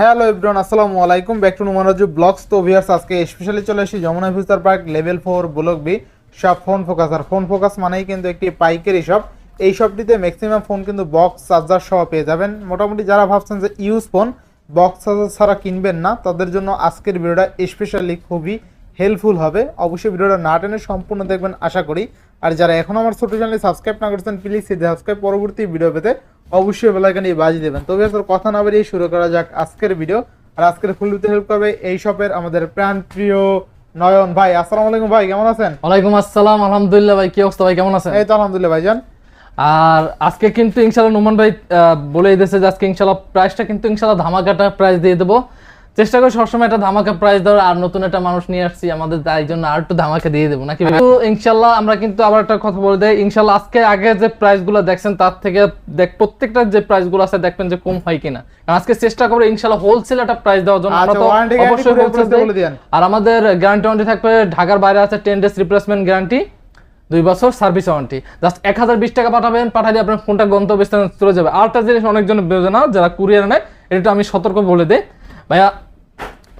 Hello everyone, আসসালামু আলাইকুম। Back to নুমানজু vlogs তো ভিউয়ার্স আজকে স্পেশালি চলে এসেছি Jamuna future park level four block B সব ফোন ফোকাস আর ফোন ফোকাস মানেই কিন্তু একটি পাইকারি শপ এই শপটিতে ম্যাক্সিমাম ফোন কিন্তু বক্স চার্জার সহ পেয়ে যাবেন। মোটামুটি যারা ভাবছেন যে ইউজ ফোন বক্স চার্জার ছাড়া কিনবেন না, তাদের জন্য আজকের ভিডিওটা স্পেশালি খুবই হেল্পফুল হবে। অবশ্যই ভিডিওটা না টেনে সম্পূর্ণ দেখবেন, আশা করি। আর যারা এখন আমার ছোট চ্যানেলে সাবস্ক্রাইব না করছেন প্লিজ সেই সাবস্ক্রাইব পরবর্তী ভিডিও পেতে অবশ্যই বেলাইকানি বাজিয়ে দেবেন। তবে আসলে কথা না বেরিয়ে শুরু করা যাক আজকের ভিডিও আর আজকের ফুল দিতে হেল্প করবে এই শপের আমাদের প্রাণ প্রিয় নয়ন ভাই। আসসালামু আলাইকুম ভাই কেমন আছেন? ওয়ালাইকুম আসসালাম আলহামদুলিল্লাহ ভাই কি অবস্থা ভাই কেমন আছেন? এই তো আলহামদুলিল্লাহ ভাই ভাইজান আর আজকে কিন্তু ইনশাল্লাহ নুমান ভাই বলে দিয়েছে যে আজকে ইনশাল্লাহ প্রাইসটা কিন্তু ইনশাল্লাহ ধামাকাটা প্রাইস দিয়ে দেবো। চেষ্টা করি সবসময় একটা ধামাকা প্রাইস দেওয়ার আর নতুন একটা মানুষ নিয়ে আসছি আমাদের তাই জন্য আর একটু ধামাকা দিয়ে দেবো নাকি? ইনশাল্লাহ আমরা কিন্তু আবার একটা কথা বলে দেয় ইনশাল্লাহ আজকে আগে যে প্রাইসগুলো দেখছেন তার থেকে দেখ প্রত্যেকটা যে প্রাইসগুলো আছে দেখবেন যে কম হয় কিনা। কারণ আজকে চেষ্টা করব ইনশাল্লাহ হোলসেল একটা প্রাইস দেওয়ার জন্য। আমরা আচ্ছা তো অবশ্যই দেন আর আমাদের গ্যারান্টি ওয়ারেন্টি থাকবে ঢাকার বাইরে আছে টেন ডেজ রিপ্লেসমেন্ট গ্যারান্টি দুই বছর সার্ভিস ওয়ারেন্টি জাস্ট এক হাজার বিশ টাকা পাঠাবেন পাঠালে আপনার ফোনটা গন্তব্যস্থানে চলে যাবে। আরেকটা জিনিস অনেকজন বোঝে না যারা কুরিয়ার নেয় এটা আমি সতর্ক বলে দিই। ভাইয়া,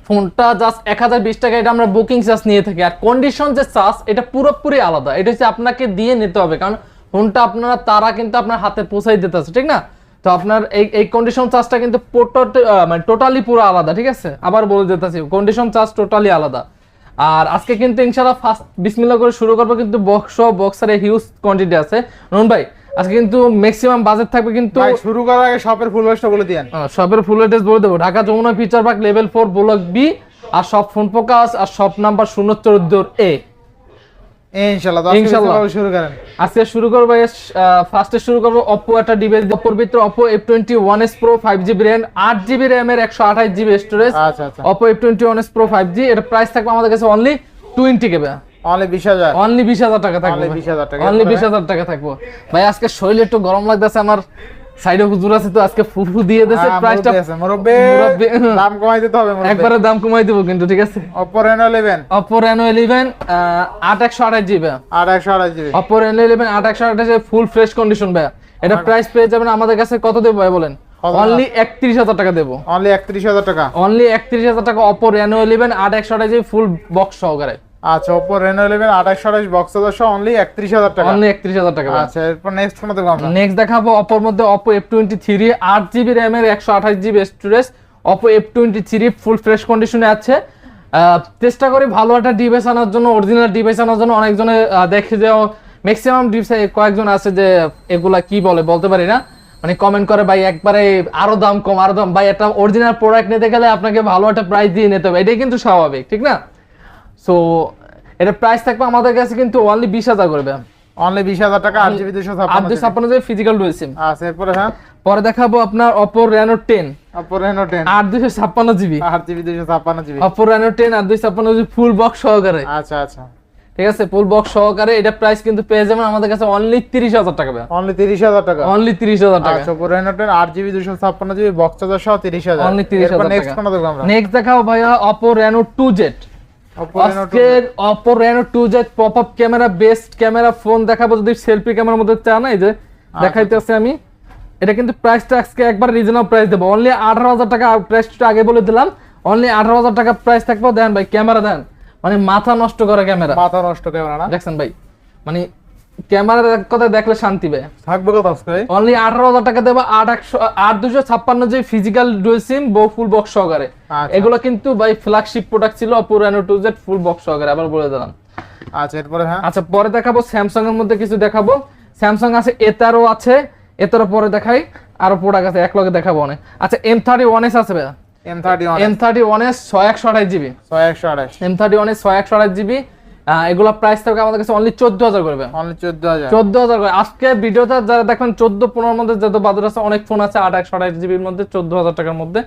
ফোনটা জাস্ট এক হাজার বিশ টাকা, এটা আমরা বুকিং চার্জ নিয়ে থাকি। আর কন্ডিশন যে চার্জ এটা পুরোপুরি আলাদা। এটা হচ্ছে আপনাকে দিয়ে নিতে হবে, কারণ ফোনটা আপনারা, তারা কিন্তু আপনার হাতে পৌঁছাই দিতেছে, ঠিক না? তো আপনার এই এই কন্ডিশন চার্জটা কিন্তু মানে টোটালি পুরো আলাদা, ঠিক আছে? আবার বলে দিতেছি কন্ডিশন চার্জ টোটালি আলাদা। আর আজকে কিন্তু ইনশাআল্লাহ ফার্স্ট বিসমিল্লাহ করে শুরু করব, কিন্তু বক্স বক্সারে হিউজ কোয়ান্টিটি আছে। রুন ভাই আজকে কিন্তু ম্যাক্সিমাম বাজেট থাকবে কিন্তু শুরু করার আগে শপের ফুল বয়সটা বলে দিয়েন। শপের ফুল অ্যাড্রেস বলে দেবো। Dhaka Jamuna feature park level four block B আর সব ফোন ফোকাস আর সব নাম্বার শূন্য চোদ্দ এ ইনশাআল্লাহ ইনশাআল্লাহ। শুরু করেন। আজকে শুরু করব ফার্স্টে শুরু করব অপো একটা ডিভাইস অপোর ভিতরে ফাইভ জিবি র্যাম আট জিবি র্যামের একশো আঠাশ জিবি স্টোরেজ আচ্ছা আচ্ছা। এস প্রো ফাইভ জি এটা প্রাইস থাকবে আমাদের কাছে অনলি টোয়েন্টি কেবে অনলি বিশ হাজার। অনলি বিশ হাজার টাকা থাকবে 20,000 টাকা। অনলি থাকব। ভাই আজকে শরীরে একটু গরম লাগতেছে আমার সাইডে হুজুর আছে তো আজকে ফুফু দিয়ে দিয়েছে প্রাইসটা মুরব্বি আছে, মুরব্বি, মুরব্বি, হুম। দাম কমাই দিতে হবে একবারে দাম কমাই দেবো কিন্তু ঠিক আছে? Oppo Reno 11 Oppo Reno eleven আট একশো আঠাশ জিবি আর 128 জিবি অপো রেনো ইলেভেন আট একশো আঠাশ ফুল ফ্রেশ কন্ডিশন ভাই। এটা প্রাইস পেয়ে যাবেন আমাদের কাছে কত দেবো ভাই বলেন? অনলি একত্রিশ হাজার টাকা দেবো। অনলি 31000 টাকা। অনলি একত্রিশ হাজার টাকা অপো রেনো ইলেভেন আট একশো আঠাশ জিবি ফুল বক্স সহকারে। আচ্ছা Oppo Reno 11 2828 বক্স সহ অনলি 31000 টাকা। অনলি একত্রিশ হাজার টাকা আচ্ছা এরপর নেক্সট ফোন দেখব নেক্সট দেখাবো মধ্যে এফ টোয়েন্টি থ্রি আট জিবি র্যামের একশো আঠাশ GB storage Oppo F twenty three full fresh কন্ডিশনে আছে। চেষ্টা করি ভালো একটা ডিভাইস আনার জন্য অরিজিনাল ডিভাইস আনার জন্য। অনেকজনে দেখে যে ম্যাক্সিমাম কয়েকজন আছে যে এগুলা কি বলে বলতে পারি না। মানে কমেন্ট করে ভাই একবারে আরও দাম কম আরও দাম। ভাই একটা অরিজিনাল প্রোডাক্ট নিতে গেলে আপনাকে ভালো একটা প্রাইস দিয়ে নিতে হবে। এটাই কিন্তু স্বাভাবিক ঠিক না? সো এটা প্রাইস থাকবে আমাদের কাছে কিন্তু অনলি বিশ হাজার করবে অনলি 20000 টাকা 8 জিবি আট 256 দুই ছাপ্পান্ন জিবি ফিজিক্যাল রয়েছে আচ্ছা এরপরে হ্যাঁ? পরে দেখাবো আপনার Oppo Reno ten Oppo Reno 10 আট দুইশো ছাপ্পান্ন GB. 8 GB 256 GB. Oppo Reno ten আট দুই ছাপ্পান্ন জিবি ফুল বক্স সহকারে। আচ্ছা আচ্ছা। ঠিক আছে ফুল বক্স সহকারে। এটা প্রাইস কিন্তু পেয়ে যাবেন আমাদের কাছে অনলি তিরিশ হাজার টাকা অনলি 30000 টাকা। অনলি তিরিশ হাজার টাকা। আচ্ছা Reno 10 8 GB 256 GB box charger সহ 30000 Only 30,000 এরপর নেক্সট টাকা। কোন দেখব আমরা। নেক্সট দেখাবো ভাইয়া Oppo Reno two Z Oppo Reno 2 আজকে Oppo Reno two Z pop up camera best camera phone দেখাবো যদি সেলফি ক্যামেরার মধ্যে চা নাই যে দেখাইতেছে আমি। এটা কিন্তু প্রাইসটা আজকে একবার রিজনেবল প্রাইস দেবো। অনলি আঠারো হাজার টাকা প্রাইসটা আগে বলে দিলাম। অনলি আঠারো হাজার টাকা প্রাইস থাকবে। দেন ভাই ক্যামেরা দেন। মানে মাথা নষ্ট করে ক্যামেরা মাথা নষ্ট ক্যামেরা না? দেখছেন ভাই? মানে ক্যামেরা কথা দেখলে শান্তি পায়। থাকবে কত আজকে অনলি আঠারো হাজার টাকা দেবো আট একশো আট দুশো ছাপ্পান্ন যে ফিজিক্যাল ডুয়েল সিম বো ফুল বক্স সহকারে। আচ্ছা। এগুলো কিন্তু ভাই ফ্ল্যাগশিপ প্রোডাক্ট ছিল Oppo Reno two Z full box সহকারে আবার বলে দিলাম। আচ্ছা এরপরে হ্যাঁ? আচ্ছা পরে দেখাবো স্যামসাং এর মধ্যে কিছু দেখাবো। স্যামসাং আছে এতারও আছে এতারও পরে দেখাই আরও প্রোডাক্ট আছে এক লগে দেখাবো অনেক। আচ্ছা এম থার্টি ওয়ান এস আছে M31 M thirty one S ছয় একশো আঠাশ GB 128 M thirty one S ছয় একশো আঠাশ জিবি এগুলো প্রাইস থাকবে আমাদের কাছে অনলি চোদ্দ হাজার করবে। অনলি 14000 চোদ্দ হাজার করে। আজকে ভিডিওটা যারা দেখবেন চোদ্দ পনেরোর মধ্যে যত বাজার আছে অনেক ফোন আছে আট একশো আঠাশ জিবির মধ্যে চোদ্দ হাজার টাকার মধ্যে।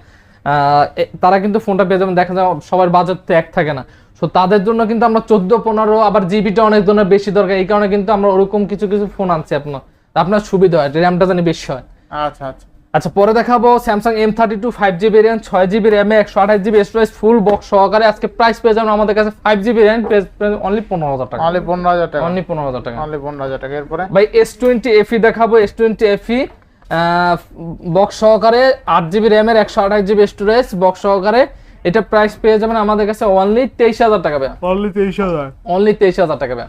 তারা কিন্তু ফোনটা পেয়ে যাবেন। দেখা যায় সবার বাজার তো এক থাকে না। সো তাদের জন্য কিন্তু আমরা চোদ্দ পনেরো আবার জিবিটা অনেক ধরনের বেশি দরকার। এই কারণে কিন্তু আমরা ওরকম কিছু কিছু ফোন আনছি আপনার। আপনার সুবিধা হয় র্যামটা জানি বেশি হয়। আচ্ছা আচ্ছা। আচ্ছা পরে দেখাবো Samsung M thirty two five GB RAM ছয় জিবি র্যামে একশো আঠাশ জিবি স্টোরেজ ফুল বক্স সহকারে। আজকে প্রাইস পেয়ে যাবেন আমাদের কাছে ফাইভ জিবি র্যাম অনলি পনেরো হাজার টাকা। অনলি 15000 টাকা। অনলি পনেরো হাজার টাকা। অনলি 15000 টাকা। এরপরে? ভাই এস টোয়েন্টি এফি দেখাবো এস টোয়েন্টি এফি বক্স সহকারে আট জিবি র্যামের একশো আঠাশ জিবি স্টোরেজ বক্স সহকারে। এটা প্রাইস পেয়ে যাবেন আমাদের কাছে অনলি তেইশ হাজার টাকা ভাই অনলি তেইশ হাজার। অনলি তেইশ হাজার টাকা ভাই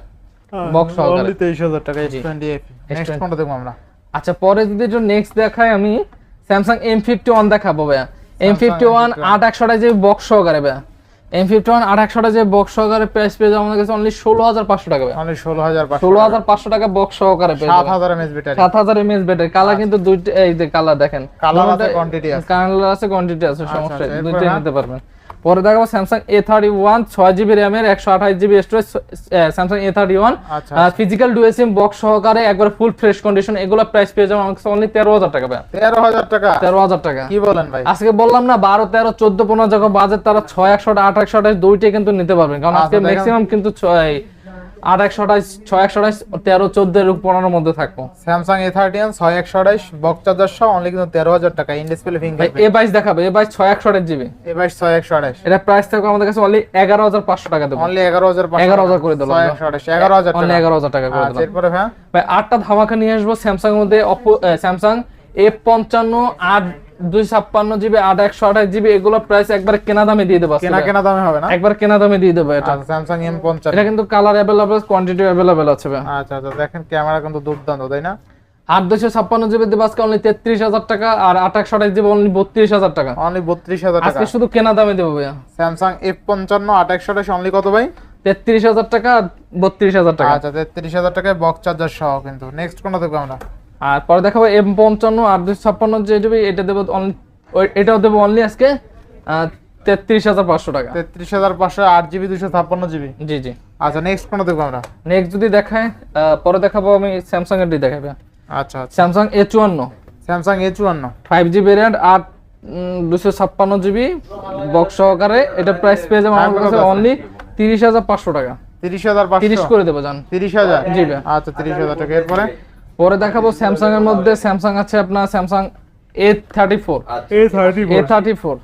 বক্স সহকারে। অনলি তেইশ হাজার টাকা S. Twenty F next S20 কোনটা দেখব আমরা? আচ্ছা পরে যদি একটু নেক্সট দেখাই আমি স্যামসাং এম ফিফটি ওয়ান দেখাবো ভাইয়া। এম ফিফটি ওয়ান আট একশোটা যে বক্স সহকারে ভাইয়া। এম ফিফটি ওয়ান আট একশোটা যে বক্স সহকারে প্রাইস পেয়ে যাবে আমাদের কাছে অনলি ষোলো হাজার পাঁচশো টাকা ভাই অনলি ষোলো হাজার ষোলো হাজার পাঁচশো টাকা বক্স সহকারে পেয়ে সাত হাজার এমএস ব্যাটারি সাত হাজার এমএস ব্যাটারি কালার কিন্তু দুইটা এই যে কালার দেখেন। কালার আছে কোয়ান্টিটি আছে। কালার আছে কোয়ান্টিটি আছে সমস্যা আচ্ছা, নেই, দুইটা দুইটাই হ্যাঁ? নিতে পারবেন। পরে দেখাবো স্যামসাং এ থার্টি ওয়ান ছয় জিবি র্যামের একশো আঠাশ GB storage Samsung A thirty one আচ্ছা ফিজিক্যাল ডুয়েল সিম বক্স সহকারে একবার ফুল ফ্রেশ কন্ডিশন এগুলো প্রাইস পেয়ে যাবেন আমাকে অনলি তেরো হাজার টাকা ভাই। তেরো হাজার টাকা? তেরো হাজার টাকা। কি বলেন ভাই? আজকে বললাম না বারো তেরো চোদ্দ পনেরো যখন বাজেট তারা ছয় একশো আট একশো আঠাশ দুইটাই কিন্তু নিতে পারবেন। কারণ আজকে আচ্ছা, ম্যাক্সিমাম কিন্তু ছয় আট একশো আঠাশ ছয় একশো আঠাশ তেরো চোদ্দ এর পনেরোর মধ্যে থাকব। স্যামসাং এ থার্টি ছয় একশো আঠাইশ বক্স চার্জার সহ অনলি কিন্তু তেরো হাজার টাকা। ইন ডিসপ্লে ফিঙ্গার এ বাইশ দেখাবে এ বাইশ ছয় একশো আঠাশ জিবি এ বাইশ ছয় একশো আঠাইশ এটা প্রাইস থাকবে আমাদের কাছে অনলি এগারো হাজার পাঁচশো টাকা দেবো। অনলি এগারো হাজার 11,000 করে দিলাম। ছয় আমরা। একশো আঠাইশ এগারো হাজার অনলি এগারো হাজার টাকা করে আচ্ছা দিলাম। এরপরে ভাই? ভাই আটটা ধামাকা নিয়ে আসব। স্যামসাং এর মধ্যে অপো স্যামসাং এ পঞ্চান্ন আট দুই ছাপ্পান্ন জিবি আট একশো আঠাশ জিবি এগুলো প্রাইস একবার কেনা দামে দিয়ে দেবো কেনা কেনা দামে হবে না? একবার কেনা দামে দিয়ে দেবো এটা। স্যামসাং এম পঞ্চান্ন এটা কিন্তু কালার অ্যাভেলেবেল কোয়ান্টিটি অ্যাভেলেবেল আছে ভাই। আচ্ছা আচ্ছা দেখেন ক্যামেরা কিন্তু দুর্দান্ত তাই না? আট দুশো ছাপ্পান্ন জিবি দেবো আজকে অনলি তেত্রিশ হাজার টাকা আর আট একশো আঠাশ জিবি অনলি বত্রিশ হাজার টাকা। অনলি বত্রিশ হাজার টাকা। আজকে শুধু কেনা দামে দেবো ভাইয়া। স্যামসাং এফ পঞ্চান্ন আট একশো অনলি কত ভাই? তেত্রিশ হাজার টাকা বত্রিশ হাজার টাকা। আচ্ছা তেত্রিশ হাজার টাকায় বক্স চার্জার সহ কিন্তু। নেক্সট কোনটা দেখব আমরা? আর পরে দেখাবো এম পঞ্চান্ন আর দুশো ছাপ্পান্ন যে দেবে এটা দেবো অনলি এটাও দেবো অনলি আজকে তেত্রিশ হাজার পাঁচশো টাকা। তেত্রিশ হাজার পাঁচশো আট জিবি দুশো ছাপ্পান্ন জিবি। জি জি। আচ্ছা নেক্সট কোনটা দেখব আমরা? নেক্সট যদি দেখায় পরে দেখাবো আমি স্যামসাং এর দেখাবে। আচ্ছা আচ্ছা। স্যামসাং এ চুয়ান্ন। স্যামসাং এ চুয়ান্ন। ফাইভ জি ভেরিয়েন্ট আট দুশো ছাপ্পান্ন জিবি বক্স সহকারে। এটা প্রাইস পেয়ে যাবে আমার কাছে অনলি তিরিশ হাজার পাঁচশো টাকা। তিরিশ হাজার তিরিশ করে দেবো জান। তিরিশ হাজার? জি আচ্ছা তিরিশ হাজার টাকা। এরপরে? পরে দেখাবো স্যামসাং এর মধ্যে স্যামসাং আছে আপনার Samsung A thirty four A thirty four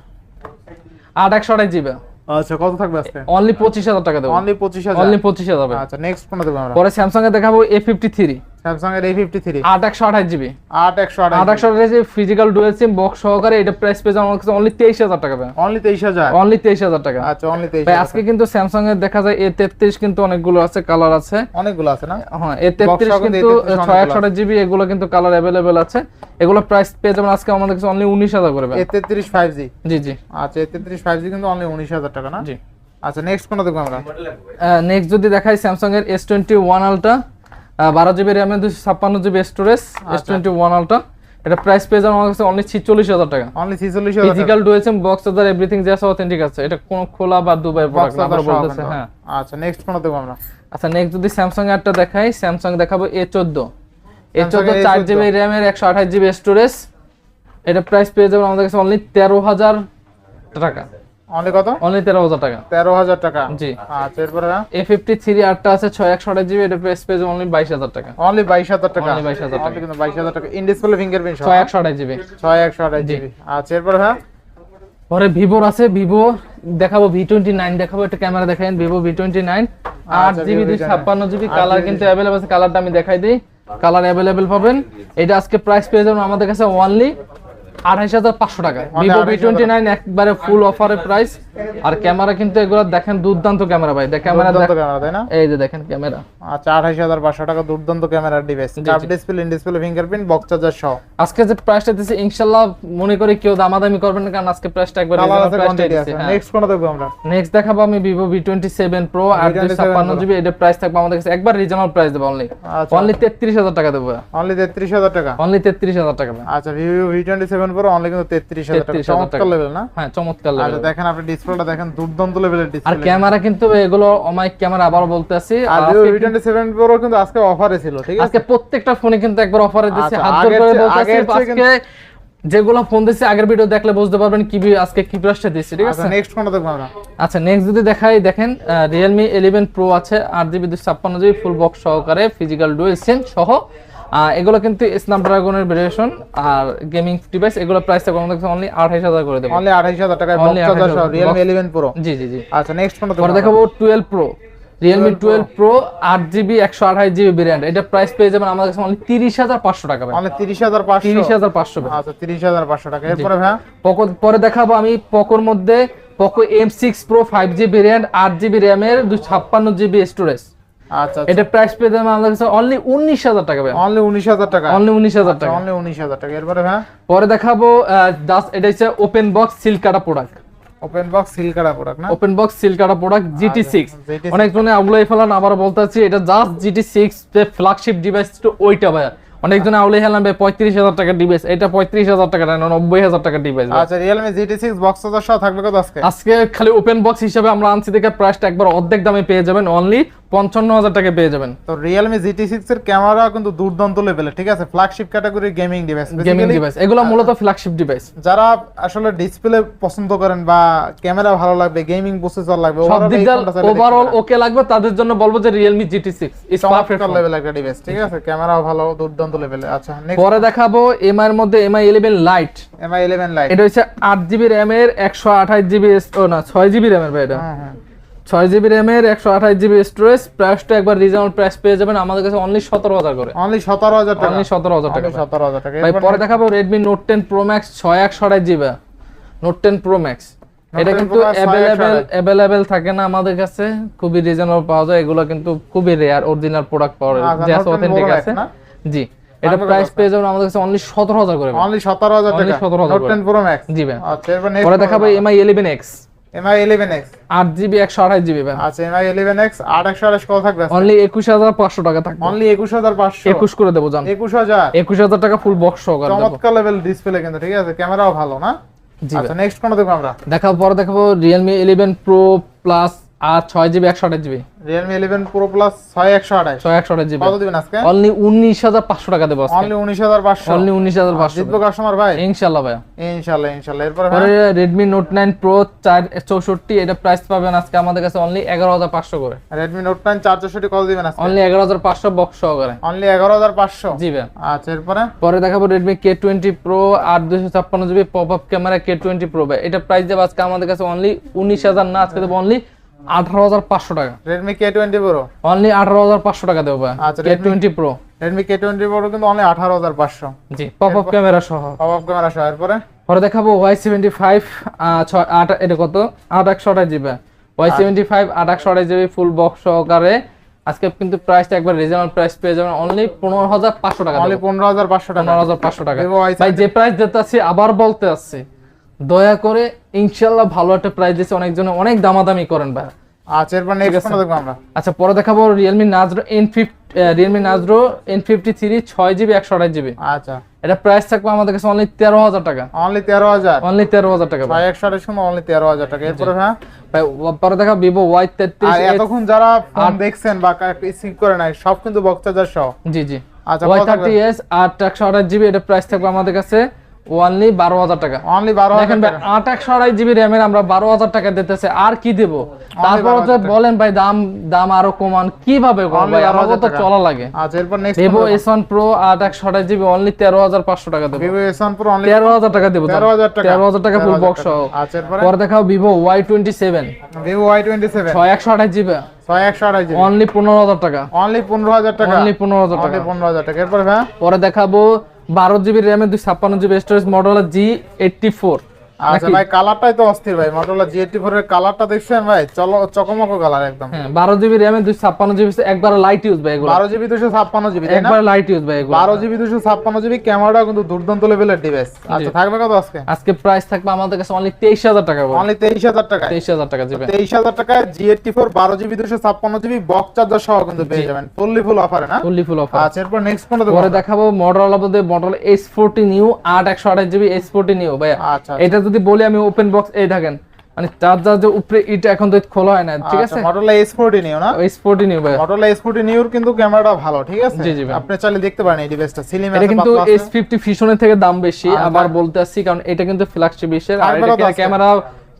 আট একশো আঠাশ জিবি। আচ্ছা কত থাকবে আজকে? অনলি পঁচিশ হাজার টাকা দেবো। অনলি পঁচিশ হাজার। অনলি পঁচিশ হাজার আচ্ছা নেক্সট ফোন পরে স্যামসাং এ দেখাবো এ ফিফটি থ্রি স্যামসাং এর এ ফিফটি থ্রি আট একশো জিবি। আট একশো আট আট একশো আঠাশ ফিজিক্যাল ডুয়েল সিম বক্স সহকারে এটা প্রাইস পেজ আমার কাছে অনলি তেইশ হাজার টাকা ভাই। অনলি তেইশ হাজার? অনলি তেইশ হাজার টাকা। আচ্ছা অনলি তেইশ ভাই আজকে কিন্তু স্যামসাং এর দেখা যায় এ তেত্রিশ কিন্তু অনেকগুলো আছে কালার আছে। অনেকগুলো আছে না? হ্যাঁ এ তেত্রিশ সহ কিন্তু কিন্তু A33 ছয় একশো অনেকগুলো জিবি এগুলো কিন্তু কালার অ্যাভেলেবেল আছে। এগুলো প্রাইস পেজ যাবেন আজকে আমাদের কাছে অনলি উনিশ হাজার করে ভাই। এ তেত্রিশ ফাইভ জি জি। আচ্ছা এ তেত্রিশ ফাইভ জি কিন্তু অনলি উনিশ হাজার টাকা না? জি। আচ্ছা নেক্সট কোনটা দেখব আমরা? নেক্সট যদি দেখাই স্যামসাং এর এস টোয়েন্টি ওয়ান আলট্রা বারো জিবি র্যামের দুশো ছাপ্পান্ন GB storage S twenty one ultra এটা প্রাইস পেয়ে যাবেন আমার কাছে অনলি ছিচল্লিশ হাজার টাকা। অনলি ছিচল্লিশ হাজার physical dual SIM box charger everything যা আছে অথেন্টিক আছে। এটা কোনো খোলা বা দুবাই বক্স চার্জার বলতেছে হ্যাঁ। আচ্ছা নেক্সট কোনটা দেখব আমরা। আচ্ছা নেক্সট যদি স্যামসাং এরটা দেখাই স্যামসাং দেখাবো এ চোদ্দ। এ চোদ্দ চার A14 জিবি র্যামের একশো আঠাশ জিবি স্টোরেজ এটা প্রাইস পেয়ে যাবেন আমাদের কাছে অনলি তেরো হাজার টাকা। অনলি কত? অনলি তেরো হাজার টাকা। তেরো হাজার টাকা। জি। আচ্ছা এরপরে থ্রি আটটা আছে ছয় একশো আঠাশ জিবি এটা প্রাইস পেয়ে অনলি বাইশ হাজার টাকা। অনলি বাইশ হাজার টাকা? Only 22,000 টাকা। কিন্তু টাকা। ইন ডিসপ্লে ফিঙ্গারপ্রিন্ট ছয় একশো আঠাশ জিবি। আচ্ছা এরপরে হ্যাঁ? পরে ভিভোর আছে ভিভো দেখাবো ভি টোয়েন্টি নাইন দেখাবো একটা camera Vivo V twenty nine. আট আচ্ছা, জিবি দুই ছাপ্পান্ন জিবি কালার কিন্তু অ্যাভেলেবল আছে কালারটা আমি দেখাই দিই। কালার অ্যাভেলেবেল পাবেন। এটা আজকে প্রাইস পেয়ে যাবেন আমাদের কাছে অনলি আঠাইশ হাজার পাঁচশো টাকা। ভিভো ভি টোয়েন্টি নাইন একবারে ফুল অফারের প্রাইস আর ক্যামেরা কিন্তু এগুলো দেখেন দুর্দান্ত ক্যামেরা ভাই। ক্যামেরা দুর্দান্ত ক্যামেরা তাই না? এই যে দেখেন ক্যামেরা। আচ্ছা আঠাশ হাজার পাঁচশো টাকা দুর্দান্ত ক্যামেরার device. Cup display in display fingerprint box charger সহ। আজকে যে প্রাইসটা দিচ্ছি ইনশাল্লাহ মনে করি কেউ দামাদামি করবেন না কারণ আজকে প্রাইসটা একবার হ্যাঁ নেক্সট কোনটা দেখব আমরা? নেক্সট দেখাবো আমি দুই V27 ছাপ্পান্ন Pro। জিবি এটা প্রাইস থাকবে আমাদের কাছে। একবার রিজনাল প্রাইস দেবো অনলি অনলি তেত্রিশ হাজার টাকা দেবো। অনলি তেত্রিশ হাজার টাকা? অনলি তেত্রিশ হাজার টাকা আচ্ছা টোয়েন্টি সেভেন প্রো অনলি কিন্তু তেত্রিশ হাজার টাকা। চমৎকার। লেভেল না? হ্যাঁ চমৎকার আচ্ছা দেখেন আপনি ডিসপ্লেটা দেখেন দুর্দান্ত লেভেলের আর ডিসপ্লে ক্যামেরা কিন্তু এগুলো অমাইক ক্যামেরা আবার বলতে আছি আর আর ভিভো আজকে ভি টোয়েন্টি কিন্তু আজকে অফারে ছিল ঠিক আছে? আজকে প্রত্যেকটা ফোনে কিন্তু একবার অফারে দিচ্ছে আচ্ছা, হাত জোর করে বলতেছি আজকে যেগুলো ফোন দিচ্ছে আগের ভিডিও দেখলে বুঝতে পারবেন কি আজকে কি প্রাইসটা ঠিক আচ্ছা আছে? নেক্সট কোনটা দেখব আমরা। আচ্ছা নেক্সট যদি দেখাই দেখেন রিয়েলমি ইলেভেন প্রো আছে আট জিবি দুশো ছাপ্পান্ন জিবি ফুল বক্স সহকারে ফিজিক্যাল ডুয়েল সিম সহ। এগুলো কিন্তু স্ন্যাপড্রাগনের ভেরিয়েশন আর গেমিং ডিভাইস এগুলো প্রাইস থাকবে আমাদের অনলি আঠাইশ হাজার করে দেবো। অনলি আঠাইশ হাজার টাকায় Only box 28,000 box- eleven pro G G G. আচ্ছা নেক্সট কোনটা পরে দেখাবো twelve pro Realme twelve pro আট জিবি একশো আঠাশ জিবি ভেরিয়েন্ট এটা প্রাইস পেয়ে যাবেন আমাদের কাছে অনলি তিরিশ হাজার পাঁচশো টাকা ভাই। তিরিশ হাজার পাঁচশো। আচ্ছা তিরিশ হাজার পাঁচশো টাকা। এরপরে ভাইয়া? পোকো পরে দেখাবো আমি পোকোর মধ্যে Poco M six pro five G variant আট জিবি র্যামের দুই ছাপ্পান্ন জিবি স্টোরেজ আচ্ছা এটা প্রাইস পেয়ে যাবেন আমাদের কাছে অনলি উনিশ হাজার টাকা ভাই। অনলি উনিশ হাজার টাকা? অনলি উনিশ হাজার টাকা। অনলি উনিশ হাজার টাকা। এরপরে ভাইয়া পরে দেখাবো জাস্ট এটা হচ্ছে ওপেন বক্স সিল কাটা প্রোডাক্ট ওপেন বক্স সিল করা প্রোডাক্ট না? ওপেন বক্স সিল কাটা প্রোডাক্ট জিটি সিক্স GT6 অনেকজনে আউলাই ফেলান আবার বলতে চাচ্ছি এটা just GT six flagship device ওইটা ভাই। অনেকজনে আউলাই ফেলান ভাই পঁয়ত্রিশ হাজার টাকার ডিভাইস এটা পঁয়ত্রিশ হাজার টাকা না নব্বই হাজার টাকার ডিভাইস আচ্ছা রিয়েলমি জিটি সিক্স বক্স সহ থাকবে কত আজকে? আজকে খালি ওপেন বক্স হিসাবে আমরা আনছি দেখে প্রাইসটা একবার অর্ধেক দামে পেয়ে যাবেন অনলি পঞ্চান্ন হাজার টাকা পেয়ে যাবেন। তো রিয়েলমি জিটি সিক্স এর ক্যামেরা কিন্তু দুর্দান্ত লেভেলের ঠিক আছে? Flagship category gaming device gaming device এগুলো মূলত ফ্ল্যাগশিপ ডিভাইস যারা আসলে ডিসপ্লে পছন্দ করেন বা ক্যামেরা ভালো লাগবে গেমিং প্রসেসর লাগবে ওভারঅল ওকে লাগবে তাদের জন্য বলব যে রিয়েলমি জিটি সিক্স চমৎকার লেভেল একটা ডিভাইস ঠিক আছে? ক্যামেরাও ভালো দুর্দান্ত লেভেলে আচ্ছা পরে দেখাবো এমআই এর মধ্যে Mi eleven lite Mi 11 lite এটা হচ্ছে আট জিবি র্যামের একশো আঠাশ জিবি ও না ছয় জিবি র্যামের ভাই এটা। হ্যাঁ হ্যাঁ। ছয় জিবি র্যামের একশো আঠাশ জিবি স্টোরেজ প্রাইসটা একবার রিজনেবল প্রাইস পেয়ে যাবেন। আমাদের কাছে অনলি সতেরো হাজার করে। অনলি 17000 টাকা। অনলি সতেরো হাজার টাকা। সতেরো হাজার টাকা। পরে দেখাবো Redmi note ten pro max ছয় একশো আঠাশ GB note ten pro max এটা কিন্তু অ্যাভেলেবেল অ্যাভেলেবেল থাকে না আমাদের কাছে। খুবই রিজনেবল পাওয়া যায়। এগুলো কিন্তু খুবই রেয়ার অরিজিনাল প্রোডাক্ট পাওয়া যায়। আচ্ছা, Note 10 অথেন্টিক আছে। না? জি। এটা প্রাইস পেয়ে যাবেন আমাদের কাছে অনলি সতেরো হাজার করে। অনলি 17000 Only টাকা। 17,000 নোট। 10 প্রো ম্যাক্স জি ভাই। আচ্ছা এরপর নেক্সট পরে দেখাবো MI eleven x MI 11x আট জিবি একশো আঠাশ জিবি আচ্ছা এমআই 11x 8128 কত থাকবে। অনলি পাঁচশো টাকা থাকবে। অনলি 21500 একুশ করে দেবো জান। 21000 একুশ হাজার টাকা ফুল বক্স সহকারে দেবো। চমৎকার লেভেল ডিসপ্লে কিন্তু ঠিক আছে? ক্যামেরাও ভালো না? আচ্ছা নেক্সট কোন দেখব আমরা? দেখাবো পরে দেখাবো রিয়েলমি ইলেভেন প্রো প্লাস আর ছয় জিবি একশো আঠাশ জিবি। Realme 11 Pro Plus 6128 ছয় একশো আঠাশ জিবি। কত দিবেন আজকে? অনলি উনিশ হাজার পাঁচশো টাকা দেবো অনলি 19500 অনলি উনিশ হাজার পাঁচশো। জিতবো কাস্টমার ভাই? ইনশাল্লাহ ভাই ইনশাআল্লাহ ইনশাআল্লাহ। এরপর পরে নোট নাইন প্রো চার চৌষট্টি এটা প্রাইস পাবেন আজকে আমাদের কাছে অনলি এগারো হাজার পাঁচশো করে। Redmi Note 9 464 কত দিবেন আজকে? অনলি এগারো হাজার পাঁচশো বক্স সহকারে অনলি 11500 জি ভাই আচ্ছা এরপরে? পরে দেখাবো রেডমি কে টোয়েন্টি প্রো আট দুশো ছাপ্পান্ন GB pop up camera K twenty pro ভাই। এটা প্রাইস দেবো আজকে আমাদের কাছে অনলি উনিশ হাজার না আজকে দেবো অনলি আঠারো হাজার পাঁচশো টাকা। Redmi K20 Pro? অনলি আঠারো হাজার পাঁচশো টাকা দেবো আচ্ছা, K Redmi- twenty pro Redmi K20 Pro কিন্তু অনলি 18500 জি পপ আপ ক্যামেরা সহ। পপ আপ ক্যামেরা সহ এরপরে? পরে দেখাবো ওয়াই সেভেন্টি ফাইভ ছয় আট এটা কত? আট একশো আঠাশ জিবি ওয়াই সেভেন্টি ফাইভ আট একশো আঠাশ জিবি ফুল বক্স সহকারে। আজকে কিন্তু প্রাইসটা একবার রিজনেবল প্রাইস পেয়ে যাবেন। অনলি পনেরো হাজার পাঁচশো টাকা অনলি 15500 টাকা। পনেরো হাজার পাঁচশো টাকা। Vivo Y ভাই যে প্রাইস দিতে আছি আবার বলতে আসছি দয়া করে ইনশাল্লাহ ভালো একটা প্রাইস দিচ্ছে অনেকজন অনেক দামাদামি করেন ভাই। আচ্ছা এরপর নেক্সট কোন দেখব আমরা। আচ্ছা পরে দেখাবো এন ফিফটি থ্রি ছয় জিবি একশো আঠাশ জিবি আচ্ছা। এটা প্রাইস থাকবে আমাদের কাছে অনলি তেরো হাজার টাকা। অনলি 13000 অনলি তেরো হাজার টাকা ভাই। 6128 সময় অনলি 13000 টাকা। এরপরে হ্যাঁ? ভাই পরে দেখা ভিভো ওয়াই আর এতক্ষণ যারা ফোন দেখছেন বা সিক করে নাই সব কিন্তু বক্স চার্জার সহ। জি জি। আচ্ছা ওয়াই কত থার্টি এস আট একশো আঠাশ জিবি এটা প্রাইস থাকবে আমাদের কাছে ওনলি বারো হাজার টাকা। অনলি 12000 দেখেন ভাই আট একশো আড়াই জিবি র্যামের আমরা বারো হাজার টাকা দিতেছে। আর কি দেবো? তারপর 12,000 বলেন ভাই দাম দাম আরও কমান। কীভাবে ভাই? আমাকে 12,000 তো চলা লাগে। আচ্ছা এরপর next Vivo S one pro আট একশো আঠাশ জিবি অনলি তেরো হাজার পাঁচশো টাকা দেবো। Vivo S one pro only তেরো হাজার টাকা দেবো 13000 টাকা। তেরো হাজার টাকা ফুল বক্স সহ। আচ্ছা পরে দেখাও Vivo Y twenty seven Vivo Y twenty seven ছয় একশো জিবি আড়াই অনলি পনেরো হাজার টাকা। অনলি পনেরো হাজার টাকা। অনলি পনেরো হাজার টাকা। পনেরো হাজার টাকা। এরপরে হ্যাঁ? পরে দেখাবো বারো জিবি র্যামের দুই ছাপ্পান্ন GB storage model G eighty four আচ্ছা ভাই কালারটাই তো অস্থির ভাই। মোটরলা এর কালারটা দেখছেন ভাই? চলো চকমকো কালার একদম। হ্যাঁ বারো জিবি র্যামের দুই ছাপ্পান্ন জিবি একবার লাইট ইউজ ভাই এগুলো। বারো জিবি দুশো ছাপ্পান্ন জিবি একবার লাইট ইউজ ভাই এগুলো। বারো জিবি দুশো ছাপ্পান্ন জিবি ক্যামেরাটা কিন্তু দুর্দান্ত লেভেলের ডিভাইস আচ্ছা থাকবে কত আজকে? আজকে প্রাইস থাকবে আমাদের কাছে অনলি তেইশ হাজার টাকা অনলি তেইশ হাজার টাকা তেইশ হাজার টাকা জিবি তেইশ হাজার টাকায় জি এইটটি ফোর জিবি দুশো ছাপ্পান্ন জিবি বক্স চার্জার সহ কিন্তু পেয়ে যাবেন। ফুললি ফুল অফারে না? ফুললি ফুল অফার আচ্ছা এরপর নেক্সট কোনটা পরে দেখাবো model model S forty new আট একশো আঠাশ জিবি এস ফোরটি নিউ ভাই আচ্ছা এটা যদি বলি আমি ওপেন বক্স এই থাকেন মানে চার্জার যে উপরে ইটা এখন তো খোলা হয় না ঠিক আছে? মডেলটা এস ফোরটি নিও না? এস ফোরটি নিউ ভাই এস ফোরটি নিউর কিন্তু ক্যামেরাটা ভালো ঠিক আছে? জি, জি আপনি চাইলে দেখতে পারেন এই ডিভাইসটা সিলিম এটা কিন্তু এস ফিফটি ফিশনের থেকে দাম বেশি আবার বলতে আসছি কারণ এটা কিন্তু ফ্ল্যাগশিপ এর আর এটা ক্যামেরা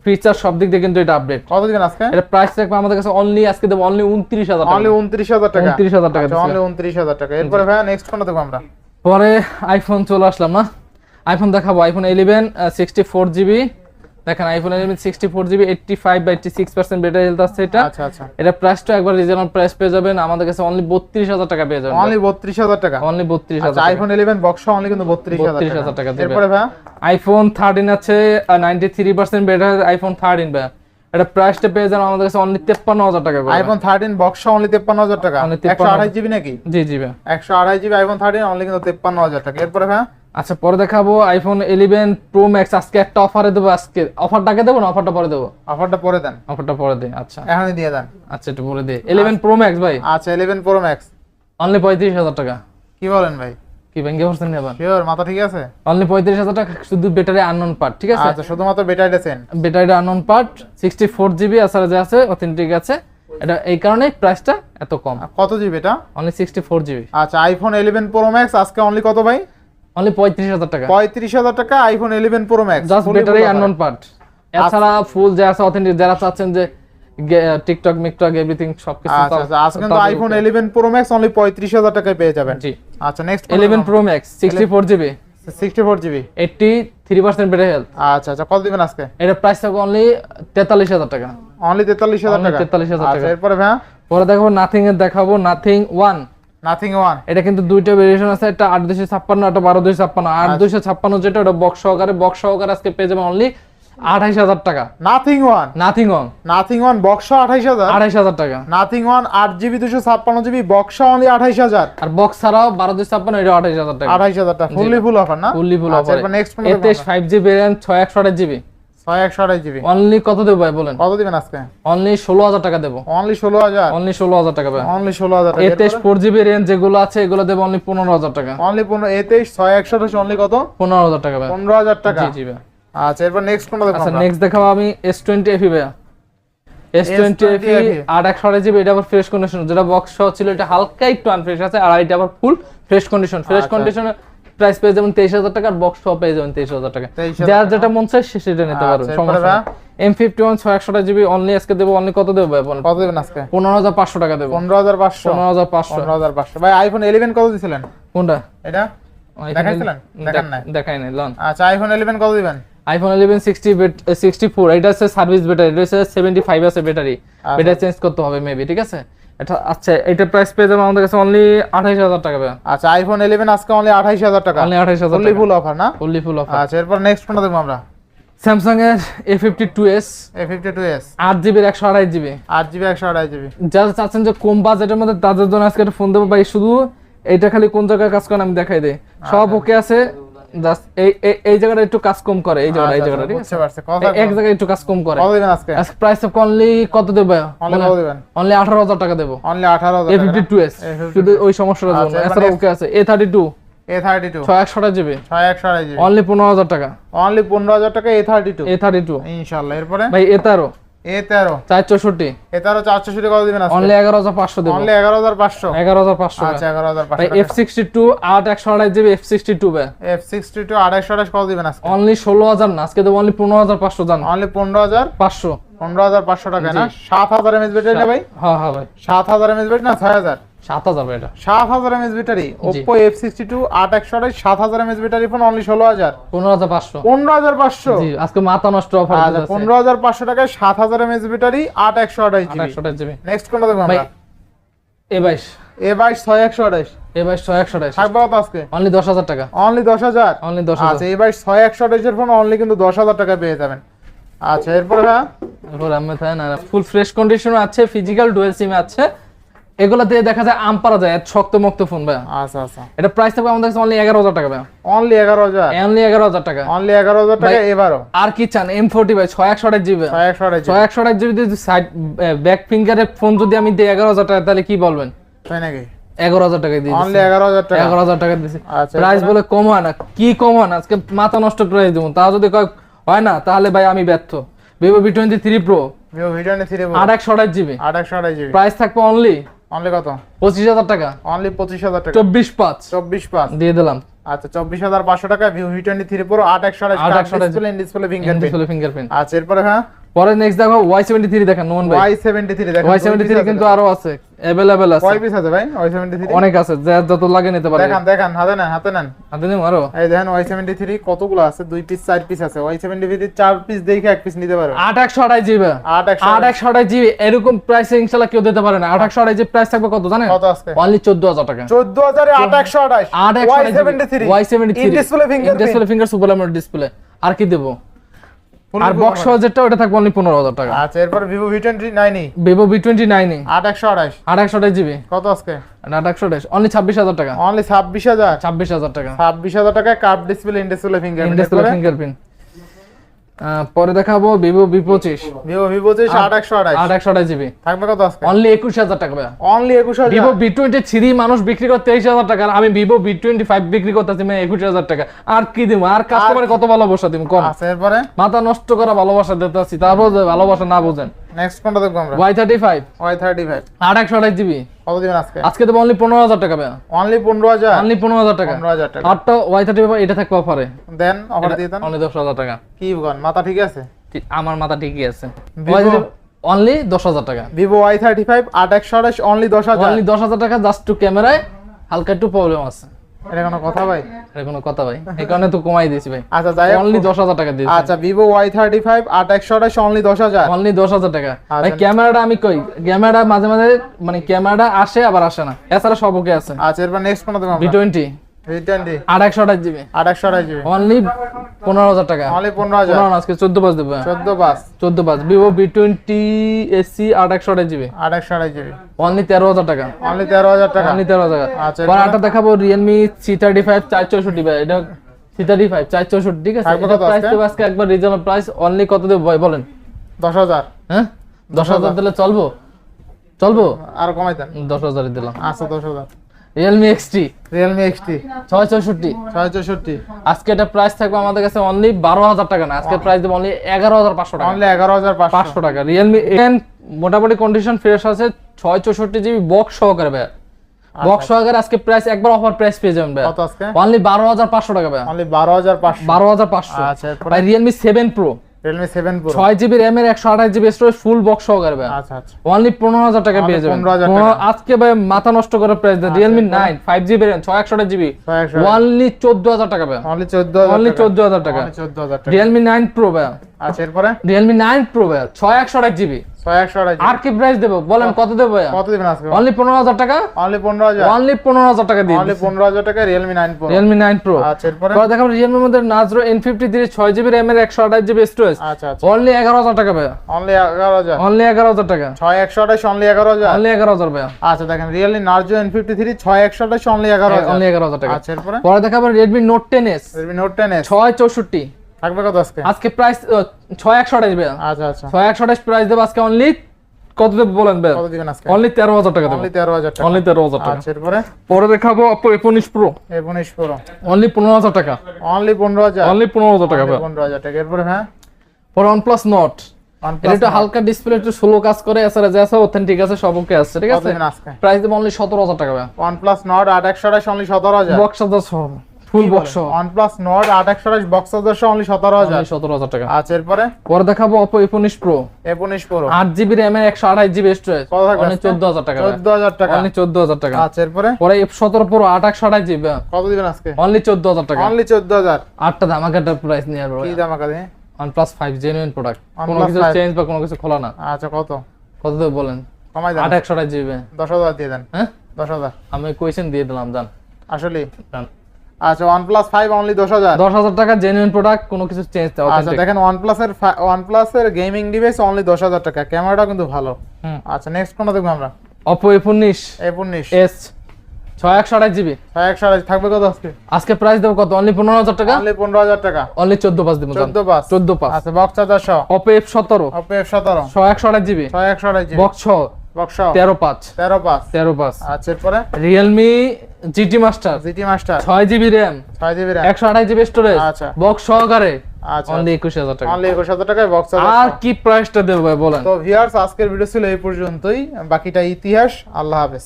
ফিচার সব দিক দিয়ে কিন্তু এটা আপডেট কত দিবেন আজকে? এটা প্রাইস থাকবে আমাদের কাছে অনলি আজকে দেবো অনলি উনত্রিশ হাজার টাকা। অনলি উনত্রিশ হাজার টাকা। 29,000 টাকা আচ্ছা, অনলি উনত্রিশ হাজার টাকা। এরপরে ভাইয়া নেক্সট কোনটা দেখব আমরা? পরে আইফোন চলে আসলাম না? আইফোন দেখাবো iPhone eleven sixty four GB দেখেন iPhone eleven sixty four GB eighty five বা eighty six percent battery health আছে এটা। আচ্ছা আচ্ছা। এটা প্রাইসটা একবার রিজনেবল প্রাইস পেয়ে যাবেন আমাদের কাছে অনলি বত্রিশ হাজার টাকা পেয়ে যাবেন। অনলি বত্রিশ হাজার টাকা? অনলি বত্রিশ হাজার আইফোন ইলেভেন বক্স অনলি কিন্তু বত্রিশ হাজার টাকা। এরপরে ভাই আইফোন থার্টিন আছে ninety three percent battery iPhone thirteen ভাই এটা প্রাইসটা পেয়ে যাবেন আমাদের কাছে অনলি তেপ্পান্ন হাজার টাকা আইফোন থার্টিন বক্স অনলি তেপ্পান্ন হাজার টাকা। একশো 53,000 আঠাশ জিবি নাকি? জি জি ভাই একশো আঠাশ জিবি আইফোন থার্টিন অনলি কিন্তু তেপ্পান্ন হাজার টাকা। এরপরে ভাই আচ্ছা পরে দেখাবো আইফোন ইলেভেন প্রো ম্যাক্স আজকে একটা অফারে দেবো আজকে অফারটাকে দেবো না অফারটা পরে দেবো? অফারটা পরে দেন। অফারটা পরে দিই আচ্ছা। এখনই দিয়ে দেন। আচ্ছা একটু বলে দিই। ইলেভেন প্রো ম্যাক্স ভাই। আচ্ছা ইলেভেন প্রো ম্যাক্স অনলি পঁয়ত্রিশ হাজার টাকা। কি বলেন ভাই? কি ব্যাংকে পার্সেন্ট নেবেন শিওর মাথা ঠিক আছে? অনলি পঁয়ত্রিশ হাজার টাকা শুধু ব্যাটারি আননোন পার্ট ঠিক আছে? আচ্ছা শুধুমাত্র বেটারিটা চেন ব্যাটারিটা unknown part sixty four GB আসার যে আছে অথেন্টিক আছে। এটা এই কারণেই প্রাইসটা এত কম। কত জিবি এটা? অনলি সিক্সটি ফোর জিবি আচ্ছা আইফোন ইলেভেন প্রো ম্যাক্স আজকে অনলি কত ভাই? অনলি পঁয়ত্রিশ হাজার টাকা। পঁয়ত্রিশ হাজার টাকা iPhone eleven pro max just battery unknown part এছাড়া ফুল যে আছে অথেন্টিক যারা চাচ্ছেন যে টিকটক মিকটক এভরিথিং সবকিছু আচ্ছা আচ্ছা। আজকে কিন্তু iPhone eleven pro max only পঁয়ত্রিশ হাজার টাকায় পেয়ে যাবেন। জি। আচ্ছা next eleven pro max sixty four GB sixty four GB eighty three percent battery health আচ্ছা আচ্ছা। কত দিবেন আজকে? এটা প্রাইস থাকবে অনলি তেতাল্লিশ হাজার টাকা। অনলি তেতাল্লিশ হাজার Only টাকা? 43,000 আচ্ছা টাকা। এরপরে ভাই পরে দেখাবো নাথিং এর দেখাবো নাথিং ওয়ান নাথিং ওয়ান এটা কিন্তু দুইটা ভেরিয়েশন আছে একটা আট দুইশো ছাপ্পান্ন একটা বারো দুইশো ছাপ্পান্ন। আট দুইশো ছাপ্পান্ন যেটা ওটা বক্স সহকারে বক্স সহকারে আজকে পেয়ে যাবেন অনলি আঠাইশ হাজার টাকা। Nothing one nothing on nothing one box আঠাইশ হাজার। আঠাইশ হাজার টাকা। নাথিং ওয়ান আট জিবি দুশো ছাপ্পান্ন জিবি বক্স অনলি আঠাইশ হাজার। আর বক্স ছাড়াও বারো দুই ছাপ্পান্ন এটা আঠাইশ হাজার টাকা। আঠাইশ হাজার টাকা। ফুললি ফুল অফার না? ফুললি ফুল আচ্ছা, অফার নেক্সট এতে ফাইভ জিবি র্যাম ছয় একশো আঠাশ জিবি। অনলি কত দেবো ভাই বলেন? কত দিবেন আজকে? অনলি ষোলো হাজার টাকা দেবো। অনলি ষোলো হাজার? অনলি ষোলো হাজার টাকা ভাই। অনলি ষোলো হাজার টাকা। ফোর জিবি রেঞ্জ যেগুলো আছে এগুলো দেবো অনলি পনেরো হাজার টাকা। অনলি পনেরো এ ছয় একশো অনলি কত? পনেরো হাজার টাকা ভাই। পনেরো হাজার টাকা। জি ভাই। আচ্ছা এরপর নেক্সট কোনটা আচ্ছা নেক্সট দেখাবো আমি এস টোয়েন্টি এফি ভাইয়া। এস টোয়েন্টি এফি S20 FE আট একশো আড়াই জিবি এটা আবার ফ্রেশ কন্ডিশন যেটা বক্স সহ ছিল এটা হালকা একটু আনফ্রেশ আছে আর এটা আবার ফুল ফ্রেশ কন্ডিশন ফ্রেশ। কন্ডিশনে প্রাইস পেয়ে যাবেন তেইশ হাজার টাকা আর বক্স সহ পেয়ে যাবেন তেইশ হাজার টাকা। যার যেটা মন চায় সে সেটা নিতে পারবে আচ্ছা, সমস্যা এম ফিফটি ওয়ান ছয় একশো জিবি অনলি আজকে দেবো অনলি কত দেবো ভাই কত দিবেন আজকে? পনেরো হাজার পাঁচশো টাকা দেবো। পনেরো হাজার পাঁচশো। পনেরো হাজার পাঁচশো। পনেরো হাজার পাঁচশো। ভাই আইফোন ইলেভেন কত দিছিলেন? কোনটা? এটা? দেখাইছিলেন? দেখান নাই? দেখাই নাই লন। আচ্ছা আইফোন ইলেভেন কত দিবেন? IPhone eleven sixty sixty four এটা হচ্ছে সার্ভিস ব্যাটারি এটা হচ্ছে সেভেন্টি ফাইভ আছে ব্যাটারি। ব্যাটারি চেঞ্জ করতে হবে মেবি ঠিক আছে? এটা আচ্ছা এটা প্রাইস পেয়ে আমাদের কাছে অনলি আঠাইশ হাজার টাকা ভাই আচ্ছা আইফোন ইলেভেন আজকে অনলি আঠাইশ হাজার টাকা। অনলি ফুল অফার না? ফুললি ফুল অফার আচ্ছা এরপর নেক্সট দেখব আমরা? স্যামসাং এর A fifty two S A fifty two S আট একশো আড়াই জিবি আট জিবি একশো আঠাশ জিবি যারা চাচ্ছেন যে কম বাজেটের মধ্যে তাদের জন্য আজকে একটা ফোন দেবো। ভাই শুধু এইটা খালি কোন জায়গায় কাজ করে আমি দেখাই দিই। সব আচ্ছা। ওকে আছে। জাস্ট এই এই- জায়গাটা একটু কাজ কম করে এই জায়গাটা এই আচ্ছা, জায়গাটা ঠিক বুঝতে আছে এক জায়গায় একটু কাজ কম করে। কত দিবেন আজকে? আজকে প্রাইস অনলি কত দেবে? অনলি কত দিবেন? অনলি আঠারো হাজার টাকা দেবো। অনলি আঠারো এ হাজার ফিফটি টু এস A52 শুধু ওই সমস্যাটার জন্য। আচ্ছা, এছাড়া ওকে আছে thirty two A thirty two ছয় একশোটা জিবি ছয় একশো আঠাশ জিবি অনলি পনেরো হাজার টাকা। অনলি পনেরো হাজার টাকা A thirty two thirty two ইনশাল্লাহ এরপরে? ভাই এ তেরো এ তেরো। চার চৌষট্টি এ তেরো কত দিবেন অনলি এগারো হাজার পাঁচশো দেবো। অনলি এগারো হাজার পাঁচশো। এগারো হাজার পাঁচশো আচ্ছা এগারো হাজার পাঁচশো এফ সিক্সটি টু আট একশো আড়াই GB F sixty two F sixty two আড়াইশো আঠাশ কত দিবেন আজকে? অনলি ষোলো হাজার না আজকে দেবো অনলি পনেরো হাজার পাঁচশো জান। অনলি পনেরো হাজার পাঁচশো। পনেরো হাজার পাঁচশো টাকা না? সাত হাজার এমএস ব্যাটারি না ভাই? হ্যাঁ হ্যাঁ ভাই। সাত হাজার এমএস ব্যাটারি না ছয় হাজার? সাত হাজার এটা। সাত হাজার MS battery Oppo F sixty two আট একশো আঠাশ সাত হাজার এমএস ব্যাটারি ফোন অনলি ষোলো হাজার। পনেরো হাজার পাঁচশো। পনেরো হাজার পাঁচশো। আজকে মাথা নষ্ট অফার আচ্ছা পনেরো হাজার পাঁচশো টাকায় সাত হাজার এমএস ব্যাটারি আট একশো আঠাশ জিবি নেক্সট কোনটা দেখব ভাই এ বাইশ। এ বাইশ ছয় একশো আঠাশ এ বাইশ ছয় একশো আঠাশ থাকবে কত আজকে? অনলি দশ হাজার টাকা। অনলি দশ হাজার? অনলি দশ আচ্ছা হাজার এই বাইশ ছয় একশো আঠাশের ফোন অনলি কিন্তু দশ হাজার টাকা পেয়ে যাবেন। আচ্ছা এরপরে হ্যাঁ? এরপর আমি না ফুল ফ্রেশ কন্ডিশন আছে ফিজিক্যাল ডুয়েল সিম আছে। এগুলো দিয়ে দেখা যায় আম পারা যায় শক্ত মক্ত ফোন ভাই আচ্ছা আচ্ছা। এটা প্রাইস থাকবে আমাদের কাছে অনলি এগারো হাজার টাকা ভাই অনলি এগারো হাজার? অনলি এগারো হাজার টাকা। অনলি এগারো হাজার টাকা ভাই- এবারও? আর কি চান? এম ফোর্টি ভাই ছয় একশো আঠাশ জিবি ছয় একশো আঠাশ ছয় একশো আঠাশ জিবি যদি সাইড ব্যাক ফিঙ্গারের ফোন যদি আমি দিই এগারো হাজার টাকা তাহলে কি বলবেন? তাই নাকি? এগারো হাজার টাকা দিয়ে অনলি এগারো হাজার টাকা। এগারো হাজার টাকা দিছি। আচ্ছা, প্রাইস বলে কম হয় না। কি কম হয় না? আজকে মাথা নষ্ট প্রাইস দেবো। তা যদি কয় হয় না তাহলে ভাই আমি ব্যর্থ। Vivo V twenty three pro Vivo V twenty three আট একশো আঠাশ জিবি আট একশো আঠাশ জিবি প্রাইস থাকবে অনলি অনলি কত? পঁচিশ হাজার টাকা। অনলি পঁচিশ হাজার টাকা। চব্বিশ পাঁচ। চব্বিশ পাঁচ। দিয়ে দিলাম। আচ্ছা চব্বিশ হাজার পাঁচশো টাকা Vivo V twenty three pro আট একশো আঠাশ আট একশো আঠাশ। ডিসপ্লে ডিসপ্লে ফিঙ্গারপ্রিন্ট ফিঙ্গারপ্রিন্ট আচ্ছা এরপরে হ্যাঁ? পরে নেক্সট দেখো ওয়াই সেভেন্টি থ্রি দেখেন নোমান ভাই। ওয়াই সেভেন্টি থ্রি দেখো ওয়াই সেভেন্টি থ্রি কিন্তু আরও আছে। অ্যাভেলেবেল আছে। কয় পিস আছে ভাই? অনেক আছে যা যত লাগে নিতে পারে দেখান দেখান হাতে নেন হাতে নেন। হাতে আরও? এই দেখেন কতগুলো আছে? দুই পিস চার পিস আছে। চার পিস দেখে এক পিস নিতে পারবে আট একশো আড়াই জিবি। আট একশো আট একশো আড়াই জিবি এরকম প্রাইস ইনশাল্লাহ কেউ দিতে পারে না। আট একশো আড়াই জিবি প্রাইস থাকবে কত জানেন? কত আজকে? অনলি চোদ্দ হাজার টাকা। চোদ্দ হাজারে আট একশো আঠাশ। আট একশো Y seventy three Y seventy three display finger display finger super display আর কি দেবো? আর বক্স যেটা ওটা থাকবে অনলি পনেরো হাজার টাকা। আচ্ছা এরপর vivo ভিভো বি টোয়েন্টি নাইনে আট একশো আঠাশ আট একশো আড়াই জিবি। কত আজকে? আট একশো আঠাশ অনলি ছাব্বিশ হাজার টাকা। অনলি ছাব্বিশ হাজার। ছাব্বিশ হাজার টাকা। ছাব্বিশ হাজার টাকায় cup display in display finger display fingerprint পরে দেখাবো ভিভো ভি পঁচিশ। ভিভো ভি পঁচিশ আট একশো আঠাশ। আট একশো আঠাশ জিবি থাকবে কত আজকে অনলি একুশ হাজার টাকা ভাইয়া। অনলি একুশ হাজার। ভিভো ভি টোয়েন্টি থ্রি মানুষ বিক্রি করে তেইশ হাজার টাকা আমি ভিভো ভি টোয়েন্টি ফাইভ বিক্রি করতেছি মানে একুশ হাজার টাকা। আর কি দিব আর কাস্টমারে কত ভালোবাসা দিব কম। এরপরে মাথা নষ্ট করা ভালোবাসা দিতেছি তারপর ভালোবাসা না বোঝেন। নেক্সট কোনটা দেখব আমরা? Y thirty five Y thirty five আট একশো আঠাশ জিবি। কত দিবেন আজকে? আজকে দেবো অনলি পনেরো হাজার টাকা ভাইয়া। অনলি পনেরো হাজার? অনলি পনেরো হাজার টাকা। পনেরো হাজার টাকা। আটটা ওয়াই থার্টি ফাইভ এটা থাকবে অফারে দেন অফার দিয়ে দেন। অনলি দশ হাজার টাকা। কি বলেন মাথা ঠিক আছে? আমার মাথা ঠিকই আছে। অনলি দশ হাজার টাকা। আট একশো আঠাশ অনলি দশ হাজার। অনলি দশ হাজার টাকা জাস্ট টু ক্যামেরায় হালকা একটু প্রবলেম আছে। কমাই ভাই। আচ্ছা যাই অনলি 10000 টাকা আচ্ছা অনলি 10000 অনলি 10000 টাকা। আমি কই? ক্যামেরাটা মাঝে মাঝে মানে ক্যামেরাটা আসে আবার আসে না। এছাড়া সবকে আছে। আচ্ছা এরপর নেক্সট কোনটা অনলি পনেরো হাজার টাকা। অনলি পনেরো হাজার। আজকে চোদ্দ পাঁচ দেবে। চোদ্দ পাঁচ। চোদ্দ পাঁচ। ভিভো বি টোয়েন্টি এসি আট একশো আঠাশ জিবি। আট একশো আঠাশ জিবি। অনলি তেরো হাজার টাকা। অনলি তেরো হাজার টাকা। অনলি তেরো হাজার আচ্ছা, আটটা দেখাবো রিয়েলমি সি থার্টি ফাইভ চার চৌষট্টি ভাই। এটা সি থার্টি ফাইভ চার চৌষট্টি ঠিক আছে? কত প্রাইস দেবো আজকে একবার রিজনেবল প্রাইস অনলি কত দেবো ভাই বলেন। দশ হাজার। হ্যাঁ? দশ হাজার দিলে চলবো? চলবো? আর কমাই দেন। দশ হাজারই দিলাম। আচ্ছা দশ হাজার। রিয়েলমি এক্সটি রিয়েলমি এক্সটি ছয় চৌষট্টি ছয় চৌষট্টি আজকে এটা প্রাইস থাকবে আমাদের কাছে অনলি বারো হাজার টাকা না আজকে প্রাইস দেবো অনলি এগারো হাজার পাঁচশো টাকা। অনলি এগারো হাজার পাঁচশো। টাকা। রিয়েলমি এন মোটামুটি কন্ডিশন ফ্রেশ আছে ছয় চৌষট্টি জিবি বক্স সহকারে ভাই বক্স সহকারে আজকে প্রাইস একবার অফার প্রাইস পেয়ে যাবেন ভাই অনলি বারো হাজার পাঁচশো টাকা ভাই অনলি বারো হাজার পাঁচশো। বারো হাজার পাঁচশো। আচ্ছা, Realme seven pro Realme seven pro ছয় জিবি র্যাম এর একশো আঠাশ জিবি স্টোরেজ ফুল বক্স সহকারে ভাই। আচ্ছা আচ্ছা। অনলি পনেরো হাজার টাকা পেয়ে যাবেন। 15,000 টাকা। আজকে ভাই মাথা নষ্ট করে price? Nine five GB RAM ছয় একশো জিবি ছয় অনলি চোদ্দ হাজার টাকা ভাই। অনলি চোদ্দ হাজার অনলি চোদ্দ হাজার টাকা। অনলি চোদ্দ হাজার টাকা। রিয়েলমি নাইন প্রো ভাই। আচ্ছা এরপরে? রিয়েলমি নাইন প্রো ভাই ছয় একশো আঠাশ জিবি ছয় একশো আঠাশ আর কি প্রাইস দেবো? বলেন কত দেবো ভাই কত দিবেন আজকে? অনলি পনেরো হাজার টাকা? অনলি পনেরো হাজার? অনলি পনেরো হাজার টাকা দিয়ে অনলি পনেরো হাজার টাকা Realme nine pro Realme nine pro আচ্ছা এরপরে? দেখাবো রিয়েলমির মধ্যে নাজরো এন ফিফটি থ্রি ছয় জিবি র্যাম এর একশো আঠাশ জিবি স্টোরেজ আচ্ছা আচ্ছা। অনলি এগারো হাজার টাকা ভাই অনলি এগারো হাজার? অনলি এগারো হাজার টাকা। ছয় একশো আঠাশ অনলি এগারো হাজার? অনলি এগারো হাজার ভাই আচ্ছা দেখেন থ্রি ছয় একশো আঠাশ অনলি এগারো হাজার। অনলি এগারো হাজার টাকা। আচ্ছা এরপরে? পরে দেখাবো Redmi note ten S Redmi note ten S ছয় চৌষট্টি। থাকবে কত আজকে? আজকে প্রাইস ছয় একশো আঠাশ ভাই আচ্ছা আচ্ছা। ছয় একশো আঠাশ প্রাইস দেবো আজকে অনলি কত দেবো বলেন ভাই কত দিবেন আজকে? অনলি তেরো হাজার টাকা দেবো। অনলি তেরো হাজার টাকা। অনলি তেরো হাজার টাকা। আচ্ছা এরপরে? পরে দেখাবো অপো এ উনিশ প্রো এ উনিশ প্রো অনলি পনেরো হাজার টাকা। অনলি পনেরো হাজার? অনলি পনেরো হাজার টাকা ভাই পনেরো হাজার টাকা। এরপরে হ্যাঁ? পরে ওয়ানপ্লাস নট OnePlus এটা হালকা ডিসপ্লে একটু স্লো কাজ করে এছাড়া যে আছে অথেন্টিক আছে সব ওকে আছে ঠিক আছে? প্রাইস দেবো অনলি সতেরো হাজার টাকা ভাই আট একশো আঠাশ অনলি সতেরো হাজার। বক্স সহ ফুল বক্স আট একশো আঠাশ বক্স হাজার অনলি সতেরো হাজার। সতেরো হাজার টাকা। আচ্ছা এরপরে? পরে দেখাবো প্রো এ উনিশ প্রো আট জিবি র্যাম এর একশো আঠাশ জিবি স্টোরেজ কত থাকবে অনলি আজকে? চোদ্দ হাজার টাকা। চোদ্দ হাজার টাকা। অনলি চোদ্দ হাজার টাকা। আচ্ছা এরপরে? পরে এফ সতেরো প্রো আট একশো আঠাশ জিবি কত দিবেন আজকে? অনলি চোদ্দ হাজার টাকা। অনলি চোদ্দ হাজার। আটটা ধামাকাটার প্রাইস নিয়ে আসব কি OnePlus five genuine product কোনো কিছু চেঞ্জ বা কোনো কিছু খোলা না। আচ্ছা কত? কত দেবে বলেন? কমাই দেন। আট একশো আঠাশ জিবি দশ হাজার দিয়ে দেন। হ্যাঁ? দশ হাজার। আমি কোয়েশন দিয়ে দিলাম জান। আসলে জান। আচ্ছা ফাইভ অনলি দশ হাজার। টাকা জেনুইন প্রোডাক্ট কোনো কিছু চেঞ্জ আচ্ছা দেখেন ওয়ান প্লাসের ওয়ান প্লাসের গেমিং ডিভাইস অনলি দশ হাজার টাকা। ক্যামেরাটা কিন্তু ভালো। আচ্ছা নেক্সট কোনটা দেখব আমরা? আঠাশ জিবি ছয় একশো আঠাশ। থাকবে কত আজকে? আজকে প্রাইস দেবো কত? অনলি পনেরো হাজার টাকা? অনলি পনেরো হাজার টাকা। অনলি চোদ্দ পাঁচ দিব চোদ্দ পাঁচ। চোদ্দ পাঁচ। আচ্ছা বক্স চার্জার সহ। এফ সতেরো। ছয় একশো আঠাশ জিবি জিবি বক্স বক্স সহ। তেরো পাঁচ। তেরো পাঁচ। তেরো পাঁচ। আচ্ছা এরপরে? Realme GT master GT master 6 GB RAM 6 GB RAM একশো আঠাশ জিবি স্টোরেজ আচ্ছা। বক্স সহকারে। আচ্ছা। অনলি একুশ হাজার টাকা। অনলি একুশ হাজার টাকায় বক্স আর কি প্রাইসটা দেব ভাই বলেন। তো ভিউয়ার্স আজকের ভিডিও ছিল এই পর্যন্তই। বাকিটা ইতিহাস। আল্লাহ হাফেজ।